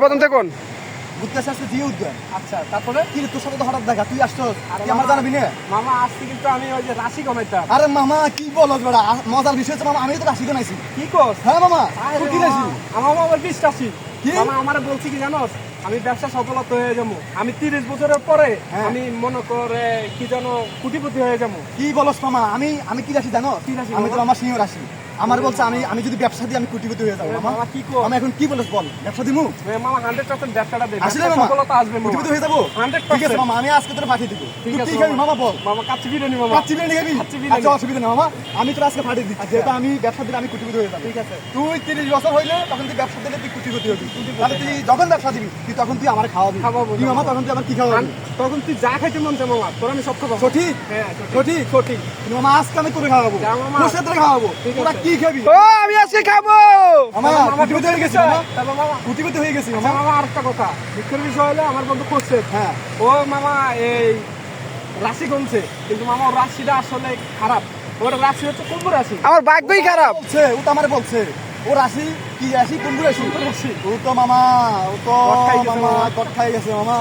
প্রথম দেখুন। ঘুরতে আসছে জিও উদ্যান। আচ্ছা তারপরে? কি তোর সাথে তো হঠাৎ দেখা তুই তুই আমার জানাবি না? মামা আসছি কিন্তু আমি ওই যে রাশি কমাইতাম আরে মামা কি বেড়া? মজার বিষয় হচ্ছে মামা আমি তো রাশি বানাইছি কি কস? হ্যাঁ মামা তুই কি মামা, রাশি? আমার বিশ রাশি। কি? মামা আমার বলছি কি জানোস? আমি ব্যবসা সফলতা হয়ে যাব। আমি তিরিশ বছরের পরে হ্যাঁ। আমি মনে করে কি যেন কোটিপতি হয়ে যাব। কি বলস মামা আমি আমি কি রাশি জানো কি রাশি আমি তো মামা? আমার সিংহ রাশি। আমার বলছে আমি আমি যদি ব্যবসা দিই আমি কোটিপতি হয়ে যাব। মামা কি কর? আমি এখন কি বলস বল? ব্যবসা দিমু? মামা হান্ড্রেড পার্সেন্ট ব্যবসাটা দেবে আসলে মামা সফলতা আসবে মামা। কোটিপতি হয়ে যাব? 100% ঠিক আছে মামা আমি আজকে তোর পাঠিয়ে দিব। তুই ঠিক আছে কি খাবি মামা। বল। মামা কাচ্চি বিরিয়ানি মামা। কাচ্চি বিরিয়ানি খাবি? কাচ্চি বিরিয়ানি। আচ্ছা অসুবিধা নেই মামা আমি তোর আজকে পাঠিয়ে দিচ্ছি। যেহেতু আমি ব্যবসা দিলে আমি কোটিপতি হয়ে যাব। ঠিক আছে। তুই তিরিশ বছর হইলে তখন তুই ব্যবসা দিলে তুই কোটিপতি হবি। তাহলে তুই যখন ব্যবসা দিবি তুই তখন তুই আমার খাওয়াবি। খাওয়াবো, তুই মামা তখন তুই আমার কি খাওয়াবি? তখন তুই যা খাইতে মন চায় মামা তোর আমি সব খাব। সঠিক? হ্যাঁ সঠিক। সঠিক? মামা আজকে আমি করে খাওয়াবো। তোর সাথে খাওয়াবো। ঠিক তোরা আছে। কি খাবি? ও আমি আজকে খাব। মামা কোটিপতি হয়ে গেছি মামা। তারপর মামা কোটিপতি হয়ে গেছি আচ্ছা মামা মামা আরেকটা কথা। দুঃখের বিষয় হলো আমার বন্ধু করছে। হ্যাঁ। ও মামা এই রাশি কমছে কিন্তু মামা রাশিটা আসলে খারাপ। ওর রাশি হচ্ছে কুম্ভ রাশি। আমার ভাগ্যই খারাপ। বলছে ও তো আমারে বলছে। ও রাশি কি রাশি? কোন রাশি। রাশি। ও তো মামা ও তো মামা মামা। খাই গেছে মামা।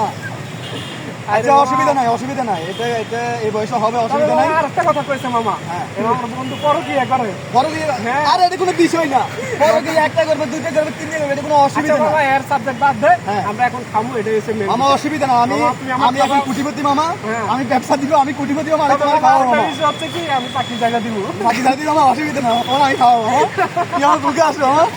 আচ্ছা অসুবিধা নাই অসুবিধা নাই। এটা এটা এই বয়সে হবে অসুবিধা নাই। মামা আরেকটা কথা কইছে মামা। হ্যাঁ। আমার বন্ধু করো কি একবারে। বড় দিয়ে হ্যাঁ। আরে এটা কোনো বিষয় না। বড় দিয়ে একটা করবে দুইটা করবে তিনটা করবে এটা কোনো আচ্ছা অসুবিধা না। মামা এর সাবজেক্ট বাদ দে। হ্যাঁ। আমরা এখন খামু এটা এসে মেন আমার অসুবিধা না। আমি আমার আমি এখন কুটিপতি মামা। হ্যাঁ। আমি ব্যবসা দিব আমি কুটিপতি মামা আমি তোমার খাওয়াবো মামা। হচ্ছে কি আমি চাকরি জায়গা দিব। বাকি জাতি মামা অসুবিধা না। তোমার আমি খাওয়াবো হ্যাঁ? কি আমার বুকে আসো হ্যাঁ